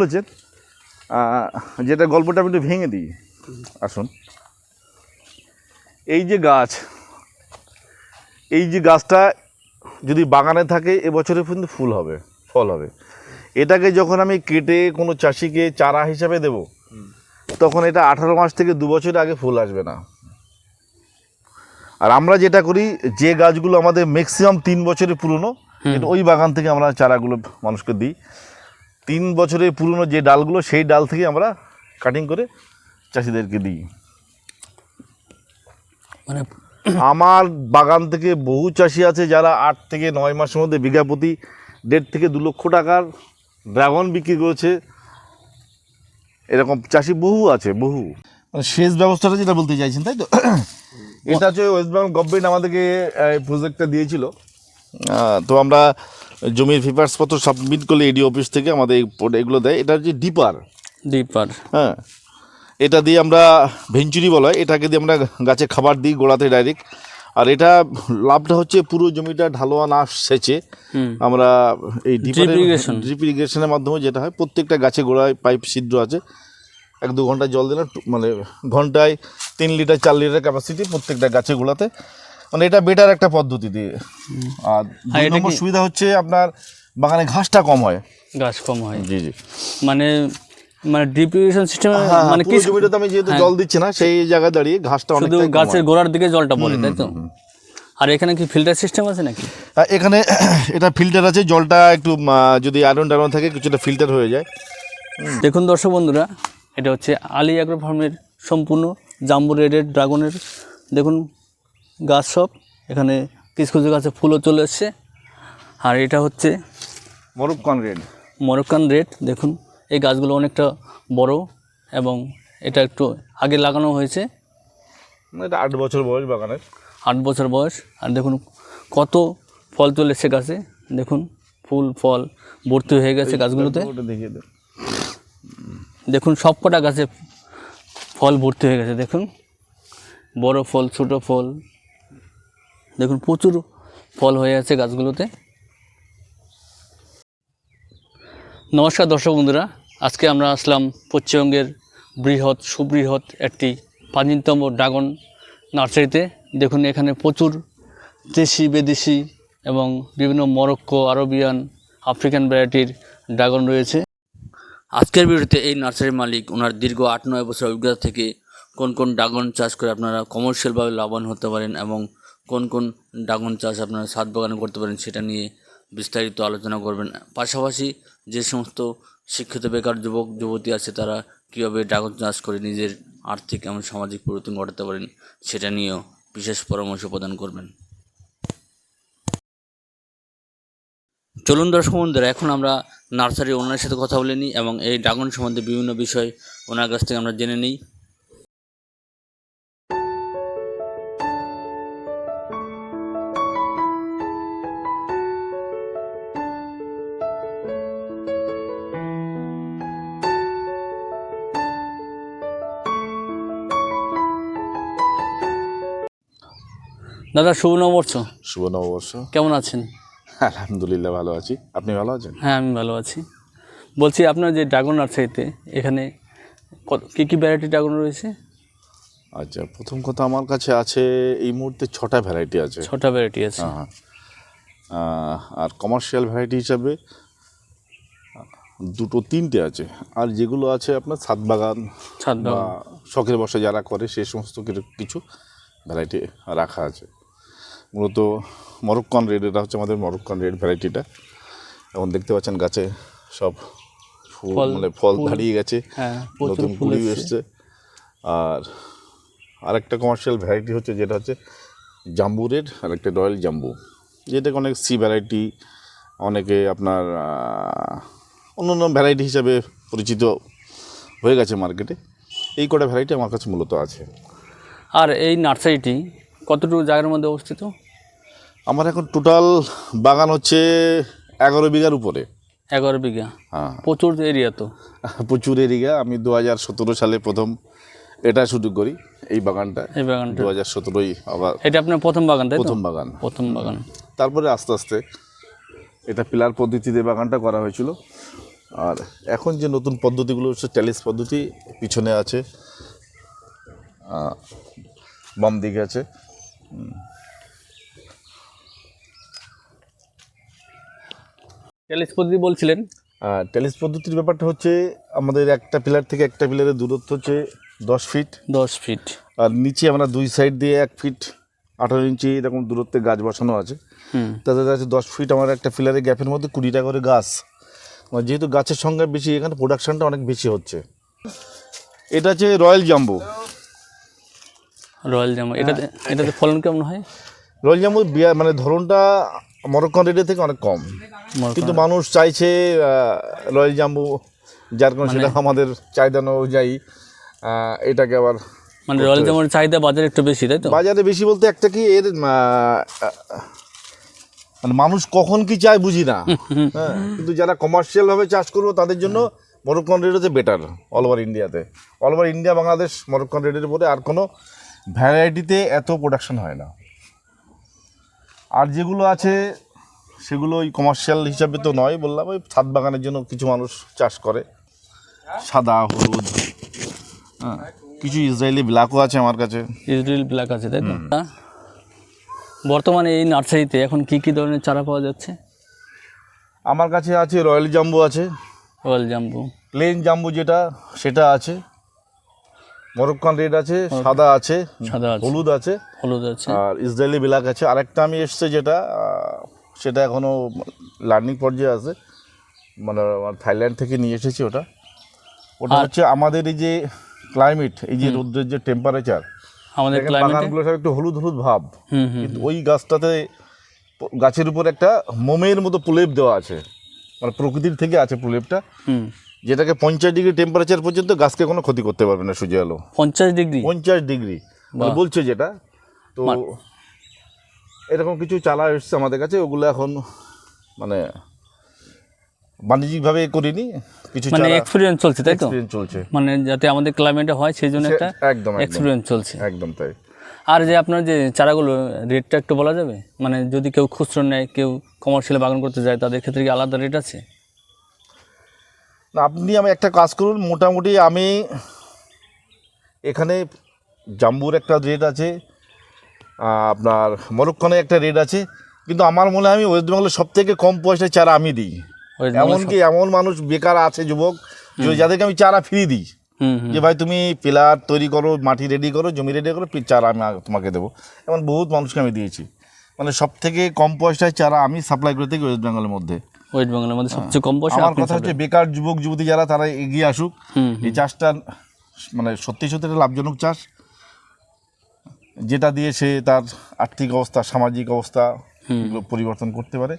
বলেছেন যেটা গল্পটা আমি একটু ভেঙে দিই। আসুন। এই যে গাছ এই যে গাছটা যদি বাগানে থাকে এবছরে কিন্তু ফুল হবে ফল হবে। এটাকে যখন আমি কেটে কোনো চাষিকে চারা হিসাবে দেব তখন এটা আঠারো মাস থেকে দু বছর আগে ফুল আসবে না। আর আমরা যেটা করি যে গাছগুলো আমাদের ম্যাক্সিমাম তিন বছরের পুরনো ওই বাগান থেকে আমরা চারাগুলো মানুষকে দিই। তিন বছরের পুরনো যে ডালগুলো সেই ডাল থেকে আমরা কাটিং করে চাষিদেরকে দিই। মানে আমার বাগান থেকে বহু চাষি আছে যারা আট থেকে নয় মাসের মধ্যে বিঘা প্রতি দেড় থেকে দু লক্ষ টাকার ড্রাগন বিক্রি করেছে। এরকম চাষি বহু আছে বহু। মানে সেচ ব্যবস্থাটা যেটা বলতে চাইছেন তাই তো? এটা হচ্ছে ওয়েস্ট বেঙ্গল গভর্নমেন্ট আমাদেরকে এই প্রজেক্টটা দিয়েছিল। তো আমরা জমির পত্র সাবমিট করলে এডি অফিস থেকে আমাদের এগুলো দেয়। এটা হচ্ছে ডিপার ডিপার হ্যাঁ। এটা দিয়ে আমরা ভেঞ্চুরি বলা হয়। এটাকে দিয়ে আমরা গাছে খাবার দিই গোড়াতে ডাইরেক্ট আর এটা লাভটা হচ্ছে পুরো জমিটা ঢালোয়া না সেচে। আমরা এই। ড্রিপ ইরিগেশনের মাধ্যমে যেটা হয় প্রত্যেকটা গাছে গোড়ায় পাইপ ছিদ্র আছে। এক দু ঘণ্টা জল দিলে মানে ঘন্টায় তিন লিটার চার লিটার ক্যাপাসিটি প্রত্যেকটা গাছে গোড়াতে। মানে এটা বেটার একটা পদ্ধতি দিয়ে। আর আর দুই এটা নম্বর সুবিধা হচ্ছে আপনার বাগানে ঘাসটা কম হয়। গাছ কম হয়। জি জি। মানে মানে ড্রিপ ইরিগেশন সিস্টেম হ্যাঁ মানে কি জমিটাতে আমি যেহেতু জল দিচ্ছি না সেই জায়গায় দাঁড়িয়ে ঘাসটা অনেক শুধু গাছের গোড়ার দিকে জলটা পড়ে তাই তো? আর এখানে কি ফিল্টার সিস্টেম আছে নাকি? এখানে এটা ফিল্টার আছে জলটা একটু যদি আয়রন টায়রন থাকে কিছুটা ফিল্টার হয়ে যায়। দেখুন দর্শক বন্ধুরা এটা হচ্ছে আলি অ্যাগ্রো ফার্মের সম্পূর্ণ জাম্বু রেডের ড্রাগনের দেখুন গাছ সব। এখানে কিছু কিছু গাছে ফুলও চলে এসছে। আর এটা হচ্ছে মরুবকন রেড। মরক্কান রেড দেখুন। এই গাছগুলো অনেকটা বড় এবং এটা একটু আগে লাগানো হয়েছে। এটা আট বছর বয়স বাগানের। আট বছর বয়স। আর দেখুন কত ফল চলে এসছে গাছে। দেখুন ফুল ফল ভর্তি হয়ে গেছে গাছগুলোতে। দেখুন সব কটা গাছে ফল ভর্তি হয়ে গেছে। দেখুন বড় ফল ছোট ফল দেখুন, প্রচুর ফল হয়ে আছে গাছগুলোতে। নমস্কার দর্শক বন্ধুরা, আজকে আমরা আসলাম পশ্চিমবঙ্গের বৃহৎ, সুবৃহৎ একটি প্রাচীনতম ড্রাগন নার্সারিতে। দেখুন, এখানে প্রচুর দেশি, বিদেশি এবং বিভিন্ন মরক্কো, আরবিয়ান, আফ্রিকান ভ্যারাইটির ড্রাগন রয়েছে। আজকের ভিডিওতে এই নার্সারির মালিক, ওনার দীর্ঘ আট নয় বছর অভিজ্ঞতা থেকে কোন কোন ড্রাগন চাষ করে আপনারা কমার্শিয়ালভাবে লাভবান হতে পারেন এবং কোন কোন ড্রাগন চাষ আপনারা সাত বাগানে করতে পারেন সেটা নিয়ে বিস্তারিত আলোচনা করবেন। পাশাপাশি যে সমস্ত শিক্ষিত বেকার যুবক, যুবতী আছে তারা কীভাবে ড্রাগন চাষ করে নিজের আর্থিক এবং সামাজিক পরিবর্তন ঘটাতে পারেন সেটা নিয়েও বিশেষ পরামর্শ প্রদান করবেন। চলুন দর্শক বন্ধুরা, এখন আমরা নার্সারি ওনার সাথে কথা বলে নিই এবং এই ড্রাগন সম্বন্ধে বিভিন্ন বিষয় ওনার কাছ থেকে আমরা জেনে নিই। দাদা শুভ নববর্ষ। শুভ নববর্ষ। কেমন আছেন? আলহামদুলিল্লাহ ভালো আছি। আপনি ভালো আছেন? হ্যাঁ আমি ভালো আছি। বলছি আপনার যে ড্রাগন নার্সারিতে এখানে কত- কী কী ভ্যারাইটি ড্রাগন রয়েছে? আচ্ছা প্রথম কথা আমার কাছে আছে এই মুহূর্তে ছটা ভ্যারাইটি আছে। ছটা ভ্যারাইটি আছে। হ্যাঁ আর কমার্শিয়াল ভ্যারাইটি হিসাবে দুটো তিনটে আছে। আর যেগুলো আছে আপনার ছাদ বাগান ছাদ বা শখের বসে যারা করে সে সমস্ত কিছু- কিছু ভ্যারাইটি রাখা আছে। মূলত মরক্কন রেড এটা হচ্ছে আমাদের মরক্কন রেড ভ্যারাইটিটা। এখন দেখতে পাচ্ছেন গাছে সব ফুল মানে ফল দাঁড়িয়ে গেছে হ্যাঁ নতুন ফুল কুড়ি এসছে। এসছে। আর আরেকটা কমার্শিয়াল ভ্যারাইটি হচ্ছে যেটা হচ্ছে জাম্বু রেড আর একটা রয়্যাল জাম্বু। যেটাকে অনেক সি ভ্যারাইটি অনেকে আপনার অন্য অন্য ভ্যারাইটি হিসাবে পরিচিত হয়ে গেছে মার্কেটে এই কটা ভ্যারাইটি আমার কাছে মূলত আছে। আর এই নার্সারিটি কতটুকু জায়গার মধ্যে অবস্থিত? আমার এখন টোটাল বাগান হচ্ছে এগারো বিঘার উপরে। এগারো বিঘা? হ্যাঁ। প্রচুর এরিয়া তো। প্রচুর এরিয়া আমি দু হাজার সতেরো সালে প্রথম এটা শুরু করি এই বাগানটা। এই বাগানটা। দু হাজার সতেরোই এটা আপনার প্রথম বাগান তাই প্রথম বাগান। প্রথম বাগান। তারপরে আস্তে আস্তে এটা পিলার পদ্ধতিতে বাগানটা করা হয়েছিল। আর এখন যে নতুন পদ্ধতিগুলো হচ্ছে ট্যালিস পদ্ধতি পিছনে আছে বাম দিকে আছে। ট্যালিস পদ্ধতি বলছিলেন। ট্যালিস পদ্ধতির ব্যাপারটা হচ্ছে আমাদের একটা পিলার থেকে একটা পিলারের দূরত্ব হচ্ছে দশ ফিট। দশ ফিট। আর নিচে আমরা দুই সাইড দিয়ে এক ফিট আঠারো ইঞ্চি এরকম দূরত্বে গাছ বসানো আছে। হুম। তাদের আছে দশ ফিট আমার একটা ফিলারের গ্যাপের মধ্যে কুড়িটা করে গাছ। যেহেতু গাছের সংখ্যা বেশি এখানে প্রোডাকশনটা অনেক বেশি হচ্ছে। এটা হচ্ছে রয়্যাল জাম্বু। রয়্যাল জাম্বু এটাতে এটাতে ফলন কেমন হয়? রয়্যাল জাম্বু মানে ধরনটা মরক্কন রেডে থেকে অনেক কম। কিন্তু মানুষ চাইছে রয়্যাল জাম্বু যার কারণে সেটা আমাদের চাহিদা অনুযায়ী এটাকে আবার মানে রয়্যাল জামার চাহিদা বাজারে একটু বেশি তাই তো? বাজারে বেশি বলতে একটা কি এর মানে মানুষ কখন কি চায় বুঝি না। হ্যাঁ কিন্তু যারা কমার্শিয়ালভাবে চাষ করব তাদের জন্য মরক্কন রেড হচ্ছে বেটার অল ওভার ইন্ডিয়াতে all over India Bangladesh Moroccan রেডের উপরে আর কোনো ভ্যারাইটিতে এত প্রোডাকশন হয় না। আর যেগুলো আছে সেগুলো ওই কমার্শিয়াল হিসাবে তো নয় বললাম ওই ছাদ বাগানের জন্য কিছু মানুষ চাষ করে। সাদা হলুদ হ্যাঁ কিছু ইসরায়েলি ব্ল্যাকও আছে আমার কাছে। ইসরায়েল ব্ল্যাক আছে তাই। বর্তমানে এই নার্সারিতে এখন কি কি ধরনের চারা পাওয়া যাচ্ছে? আমার কাছে আছে রয়্যাল জাম্বু আছে। রয়্যাল জাম্বু। প্লেন জাম্বু যেটা সেটা আছে। মরক্কান রেড আছে সাদা আছে সাদা আছে। হলুদ আছে। হলুদ আছে। আর ইসরায়েলি বিলাক আছে। আরেকটা আমি এসছে যেটা সেটা এখনও লার্নিং পর্যায়ে আছে। মানে থাইল্যান্ড থেকে নিয়ে এসেছি ওটা। ওটা হচ্ছে আমাদের এই যে ক্লাইমেট এই যে রৌদ্রের যে টেম্পারেচার আমাদের বাগানগুলো সব একটু হলুদ হলুদ ভাব। কিন্তু ওই গাছটাতে গাছের উপর একটা মোমের মতো প্রলেপ দেওয়া আছে। মানে প্রকৃতির থেকে আছে প্রলেপটা হুম। যেটাকে পঞ্চাশ ডিগ্রি টেম্পারেচার পর্যন্ত গাছকে কোনো ক্ষতি করতে পারবে না সূর্য আলো। পঞ্চাশ ডিগ্রি? পঞ্চাশ ডিগ্রি। মানে বলছে যেটা তো এরকম কিছু চালা এসছে আমাদের কাছে ওগুলো এখন মানে বাণিজ্যিকভাবে করিনি কিছু মানে এক্সপিরিয়েন্স চলছে তাই তো? চলছে। মানে যাতে আমাদের ক্লাইমেটে হয় সেই জন্য একটা একদম এক্সপিরিয়েন্স চলছে। একদম তাই। আর যে আপনার যে চারাগুলো রেটটা একটু বলা যাবে? মানে যদি কেউ খুচরো নেয় কেউ কমার্শিয়াল বাগান করতে যায় তাদের ক্ষেত্রে কি আলাদা রেট আছে? আপনি আমি একটা কাজ করুন মোটামুটি আমি এখানে জাম্বুর একটা রেট আছে আপনার মরক্কনে একটা রেট আছে কিন্তু আমার মনে হয় আমি ওয়েস্ট বেঙ্গলের সব থেকে কম পয়সায় চারা আমি দিই। এমনকি এমন মানুষ বেকার আছে যুবক যে যাদেরকে আমি চারা ফ্রি দিই। যে ভাই তুমি পিলার তৈরি করো মাটি রেডি করো জমি রেডি করো চারা আমি তোমাকে দেবো। এমন বহুত মানুষকে আমি দিয়েছি। মানে সব থেকে কম পয়সায় চারা আমি সাপ্লাই করে থাকি ওয়েস্ট বেঙ্গলের মধ্যে। ওয়েস্ট বেঙ্গলের মধ্যে সবচেয়ে কম পয়সা আমার কথা হচ্ছে বেকার যুবক যুবতী যারা তারা এগিয়ে আসুক। এই চাষটা মানে সত্যি সত্যি একটা লাভজনক চাষ। যেটা দিয়ে সে তার আর্থিক অবস্থা সামাজিক অবস্থা এগুলো পরিবর্তন করতে পারে।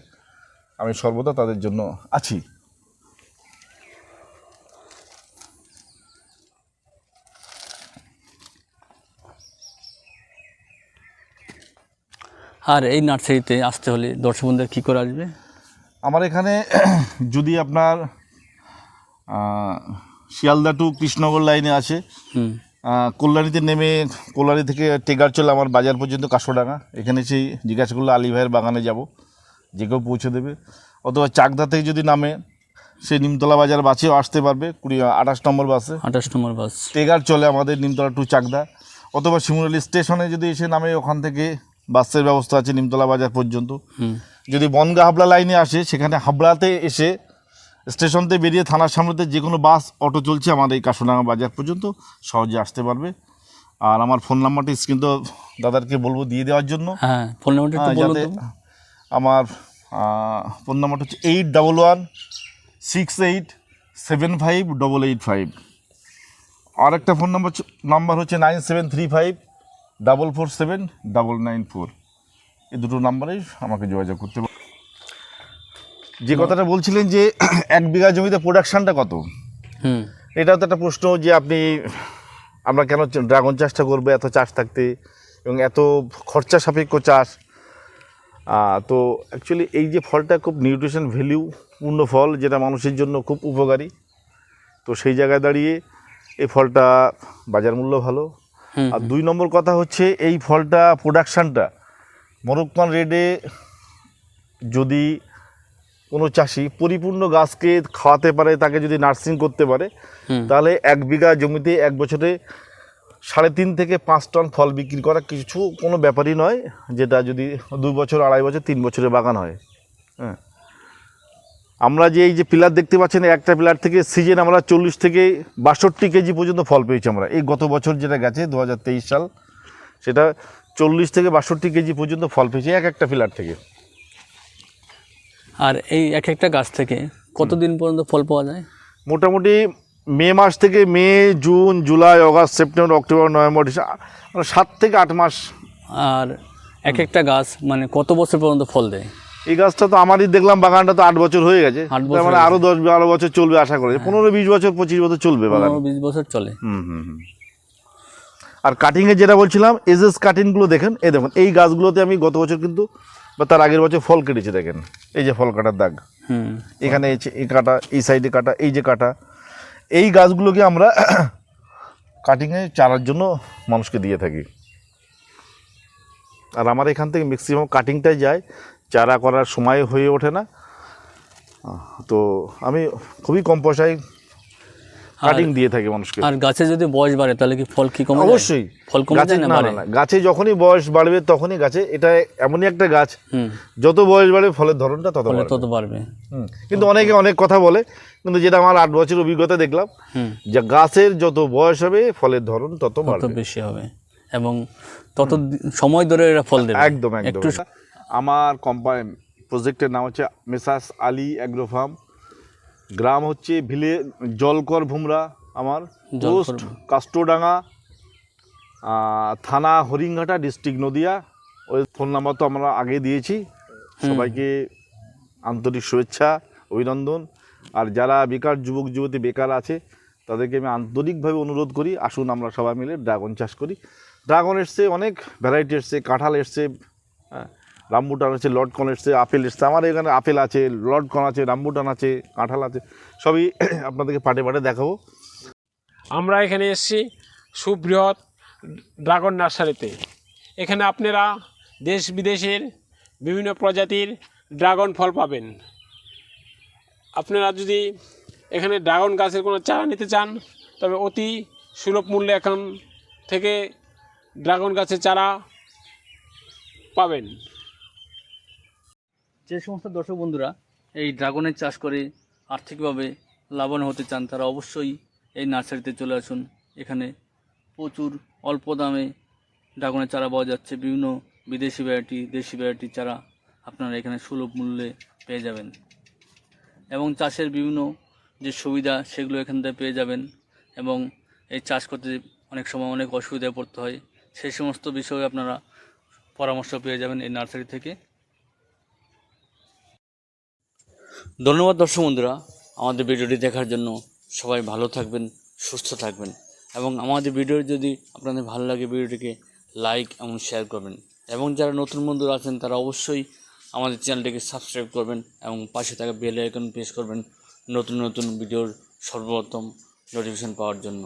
আমি সর্বদা তাদের জন্য আছি। আর এই নার্সারিতে আসতে হলে দর্শক কী করে আসবে? আমার এখানে যদি আপনার শিয়ালদা টু কৃষ্ণনগর লাইনে আছে কল্যাণীতে নেমে কল্যাণী থেকে টেগার চলে আমার বাজার পর্যন্ত কাশোডাঙ্গা এখানে সেই জিজ্ঞাসা করলে আলী ভাইয়ের বাগানে যাব? যে কেউ পৌঁছে দেবে। অথবা চাকদা থেকে যদি নামে সে নিমতলা বাজার বাসেও আসতে পারবে কুড়ি আঠাশ নম্বর বাসে। আঠাশ নম্বর বাস। টেগার চলে আমাদের নিমতলা টু চাকদা। অথবা শিমুরালি স্টেশনে যদি এসে নামে ওখান থেকে বাসের ব্যবস্থা আছে নিমতলা বাজার পর্যন্ত। যদি বনগা হাবলা লাইনে আসে সেখানে হাবড়াতে এসে স্টেশনতে বেরিয়ে থানার সামনেতে যে কোনো বাস অটো চলছে আমাদের এই কাশোডাঙ্গা বাজার পর্যন্ত সহজে আসতে পারবে। আর আমার ফোন নাম্বারটি স্ক্রিন তো দাদারকে বলব দিয়ে দেওয়ার জন্য। হ্যাঁ ফোন নাম্বারটা হ্যাঁ, যাতে আমার ফোন নাম্বারটা হচ্ছে eight double one six eight seven five double eight five. আর একটা ফোন নাম্বার নাম্বার হচ্ছে nine seven three five. Double four seven double nine four. এই দুটো নাম্বারেই আমাকে যোগাযোগ করতে পারে। যে কথাটা বলছিলেন যে এক বিঘা জমিতে প্রোডাকশানটা কত? হুম। এটাও তো একটা প্রশ্ন যে আপনি আমরা কেন ড্রাগন চাষটা করব এত চাষ থাকতে এবং এত খরচা সাপেক্ষ চাষ। তো অ্যাকচুয়ালি এই যে ফলটা খুব নিউট্রিশন ভ্যালিউ পূর্ণ ফল যেটা মানুষের জন্য খুব উপকারী। তো সেই জায়গায় দাঁড়িয়ে এই ফলটা বাজার মূল্য ভালো আর দুই নম্বর কথা হচ্ছে এই ফলটা প্রোডাকশানটা মরক্কান রেডে যদি কোনো চাষি পরিপূর্ণ গাছকে খাওয়াতে পারে তাকে যদি নার্সিং করতে পারে তাহলে এক বিঘা জমিতে এক বছরে সাড়ে তিন থেকে পাঁচ টন ফল বিক্রি করা কিছু কোনো ব্যাপারই নয় যেটা যদি দুই বছর আড়াই বছর তিন বছরের বাগান হয়। হ্যাঁ। আমরা যে এই যে পিলার দেখতে পাচ্ছেন একটা পিলার থেকে সিজন আমরা চল্লিশ থেকে বাষট্টি কেজি পর্যন্ত ফল পেয়েছি আমরা। এই গত বছর যেটা গেছে দু হাজার তেইশ সাল সেটা চল্লিশ থেকে বাষট্টি কেজি পর্যন্ত ফল পেয়েছি এক একটা পিলার থেকে। আর এই এক একটা গাছ থেকে কতদিন পর্যন্ত ফল পাওয়া যায়? মোটামুটি মে মাস থেকে May June July August September October November December সাত থেকে আট মাস। আর এক একটা গাছ মানে কত বছর পর্যন্ত ফল দেয়? এই গাছটা তো আমারই দেখলাম বাগানটা তো আট বছর হয়ে গেছে। মানে হয়ে আরও দশ বারো বছর চলবে আশা করি। পনেরো বিশ বছর পঁচিশ বছর চলবে বাগান বিশ বছর চলে। হুম হুম হুম। আর কাটিংয়ে যেটা বলছিলাম এজেস কাটিংগুলো দেখেন এই দেখুন এই গাছগুলোতে আমি গত বছর কিন্তু বা তার আগের বছর ফল কেটেছি দেখেন। এই যে ফল কাটার দাগ। হুম। এখানে এই এই কাটা এই সাইডে কাটা এই যে কাটা। এই গাছগুলোকে আমরা কাটিংয়ে চারার জন্য মানুষকে দিয়ে থাকি। আর আমার এখান থেকে ম্যাক্সিমাম কাটিংটাই যায়। চারা করার সময় হয়ে ওঠে না। তো আমি খুবই কম পয়সায় কাটিং দিয়ে থাকি মানুষকে। আর গাছে যদি বয়স বাড়ে তাহলে কি ফল কি কমে অবশ্যই। ফল কমে গাছে যায় না না গাছে যখনই বয়স বাড়বে তখনই গাছে এটা এমনই একটা গাছ হুম। যত বয়স বাড়বে ফলের ধরনটা তত বাড়বে। তত বাড়বে। হুম। কিন্তু অনেকে অনেক কথা বলে কিন্তু যেটা আমার আট বছর অভিজ্ঞতা দেখলাম হুম। যে গাছের যত বয়স হবে ফলের ধরন তত তত বাড়বে। বেশি হবে। এবং তত সময় ধরে এরা ফল দেবে। একদম একদম। আমার কোম্পানি প্রজেক্টের নাম হচ্ছে মেসাস আলী অ্যাগ্রো ফার্ম গ্রাম হচ্ছে ভিলে জলকর ভুমরা আমার। পোস্ট কাস্টোডাঙ্গা থানা হরিংঘাটা ডিস্ট্রিক্ট নদিয়া। ওই ফোন নাম্বার তো আমরা আগে দিয়েছি। সবাইকে আন্তরিক শুভেচ্ছা অভিনন্দন। আর যারা বেকার যুবক যুবতী বেকার আছে তাদেরকে আমি আন্তরিকভাবে অনুরোধ করি আসুন আমরা সবাই মিলে ড্রাগন চাষ করি। ড্রাগন এসছে অনেক ভ্যারাইটি এসছে কাঁঠাল এসছে হ্যাঁ। রামবুটান আছে লটকন এসছে, আপেল এসছে, আমার এখানে আপেল আছে লটকন আছে, রামবুটান আছে, কাঁঠাল আছে, সবই আপনাদেরকে পাটে পাটে দেখাবো। আমরা এখানে এসেছি সুবৃহৎ ড্রাগন নার্সারিতে। এখানে আপনারা দেশ বিদেশের বিভিন্ন প্রজাতির ড্রাগন ফল পাবেন। আপনারা যদি এখানে ড্রাগন গাছের কোনো চারা নিতে চান, তবে অতি সুলভ মূল্যে এখন থেকে ড্রাগন গাছের চারা পাবেন। যে সমস্ত দর্শক বন্ধুরা এই ড্রাগনের চাষ করে আর্থিকভাবে লাভবান হতে চান, তারা অবশ্যই এই নার্সারিতে চলে আসুন। এখানে প্রচুর অল্প দামে ড্রাগনের চারা পাওয়া যাচ্ছে। বিভিন্ন বিদেশি ভ্যারাইটি দেশি ভ্যারাইটির চারা আপনারা এখানে সুলভ মূল্যে পেয়ে যাবেন। এবং চাষের বিভিন্ন যে সুবিধা, সেগুলো এখান থেকে পেয়ে যাবেন এবং এই চাষ করতে অনেক সময় অনেক অসুবিধায় পড়তে হয়। সেই সমস্ত বিষয়ে আপনারা পরামর্শ পেয়ে যাবেন এই নার্সারি থেকে। ধন্যবাদ দর্শক বন্ধুরা, আমাদের ভিডিওটি দেখার জন্য সবাই ভালো থাকবেন, সুস্থ থাকবেন এবং আমাদের ভিডিও যদি আপনাদের ভালো লাগে, ভিডিওটিকে লাইক এবং শেয়ার করবেন এবং যারা নতুন বন্ধুরা আছেন, তারা অবশ্যই আমাদের চ্যানেলটিকে সাবস্ক্রাইব করবেন এবং পাশে থাকা বেল আইকন প্রেস করবেন নতুন নতুন ভিডিওর সর্বপ্রথম নোটিফিকেশন পাওয়ার জন্য।